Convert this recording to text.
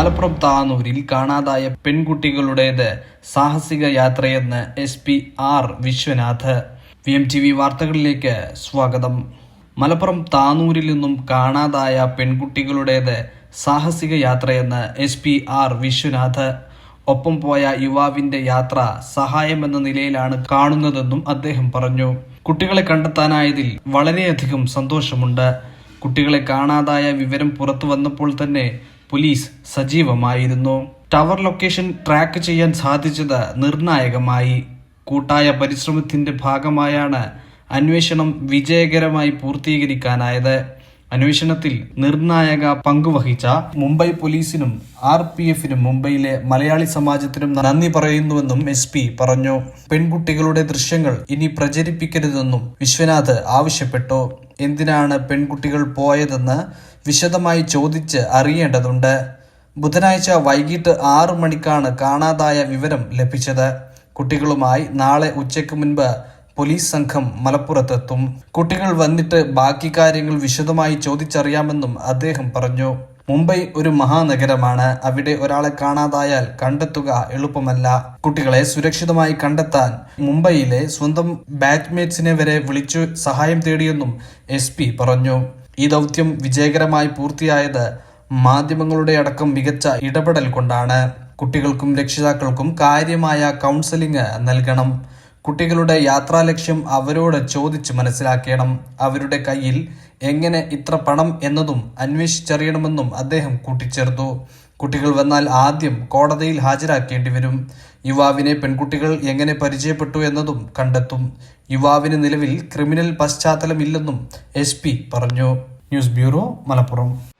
മലപ്പുറം താനൂരിൽ കാണാതായ പെൺകുട്ടികളുടേത് സാഹസിക യാത്രയെന്ന് S P R Viswanath. V M T V വാർത്തകളിലേക്ക് സ്വാഗതം. മലപ്പുറം താനൂരിൽ നിന്നും കാണാതായ പെൺകുട്ടികളുടേത് സാഹസിക യാത്രയെന്ന് എസ് പി ആർ വിശ്വനാഥ്. ഒപ്പം പോയ യുവാവിന്റെ യാത്ര സഹായമെന്ന നിലയിലാണ് കാണുന്നതെന്നും അദ്ദേഹം പറഞ്ഞു. കുട്ടികളെ കണ്ടെത്താനായതിൽ വളരെയധികം സന്തോഷമുണ്ട്. കുട്ടികളെ കാണാതായ വിവരം പുറത്തു വന്നപ്പോൾ തന്നെ പോലീസ് സജീവമായിരുന്നു. ടവർ ലൊക്കേഷൻ ട്രാക്ക് ചെയ്യാൻ സാധിച്ചത് നിർണായകമായി. കൂട്ടായ പരിശ്രമത്തിന്റെ ഭാഗമായാണ് അന്വേഷണം വിജയകരമായി പൂർത്തീകരിക്കാനായത്. അന്വേഷണത്തിൽ നിർണായക പങ്കുവഹിച്ച മുംബൈ പോലീസിനും ആർ പി എഫിനും മുംബൈയിലെ മലയാളി സമാജത്തിനും നന്ദി പറയുന്നുവെന്നും എസ് പി പറഞ്ഞു. പെൺകുട്ടികളുടെ ദൃശ്യങ്ങൾ ഇനി പ്രചരിപ്പിക്കരുതെന്നും വിശ്വനാഥ് ആവശ്യപ്പെട്ടു. എന്തിനാണ് പെൺകുട്ടികൾ പോയതെന്ന് വിശദമായി ചോദിച്ച് അറിയേണ്ടതുണ്ട്. ബുധനാഴ്ച വൈകിട്ട് ആറു മണിക്കാണ് കാണാതായ വിവരം ലഭിച്ചത്. കുട്ടികളുമായി നാളെ ഉച്ചയ്ക്ക് മുൻപ് പോലീസ് സംഘം മലപ്പുറത്തെത്തും. കുട്ടികൾ വന്നിട്ട് ബാക്കി കാര്യങ്ങൾ വിശദമായി ചോദിച്ചറിയാമെന്നും അദ്ദേഹം പറഞ്ഞു. മുംബൈ ഒരു മഹാനഗരമാണ്. അവിടെ ഒരാളെ കാണാതായാൽ കണ്ടെത്തുക എളുപ്പമല്ല. കുട്ടികളെ സുരക്ഷിതമായി കണ്ടെത്താൻ മുംബൈയിലെ സ്വന്തം ബാറ്റ്മേറ്റ്സിനെ വരെ വിളിച്ചു സഹായം തേടിയെന്നും എസ് പറഞ്ഞു. ഈ ദൗത്യം വിജയകരമായി പൂർത്തിയായത് മാധ്യമങ്ങളുടെ അടക്കം മികച്ച ഇടപെടൽ കൊണ്ടാണ്. കുട്ടികൾക്കും രക്ഷിതാക്കൾക്കും കാര്യമായ കൗൺസിലിംഗ് നൽകണം. കുട്ടികളുടെ യാത്രാ ലക്ഷ്യം അവരോട് ചോദിച്ച് മനസ്സിലാക്കണം. അവരുടെ കയ്യിൽ എങ്ങനെ ഇത്ര പണം എന്നതും അന്വേഷിച്ചറിയണമെന്നും അദ്ദേഹം കൂട്ടിച്ചേർത്തു. കുട്ടികൾ വന്നാൽ ആദ്യം കോടതിയിൽ ഹാജരാക്കേണ്ടി വരും. യുവാവിനെ പെൺകുട്ടികൾ എങ്ങനെ പരിചയപ്പെട്ടു എന്നതും കണ്ടെത്തും. യുവാവിന് നിലവിൽ ക്രിമിനൽ പശ്ചാത്തലമില്ലെന്നും എസ് പറഞ്ഞു. News bureau Malappuram.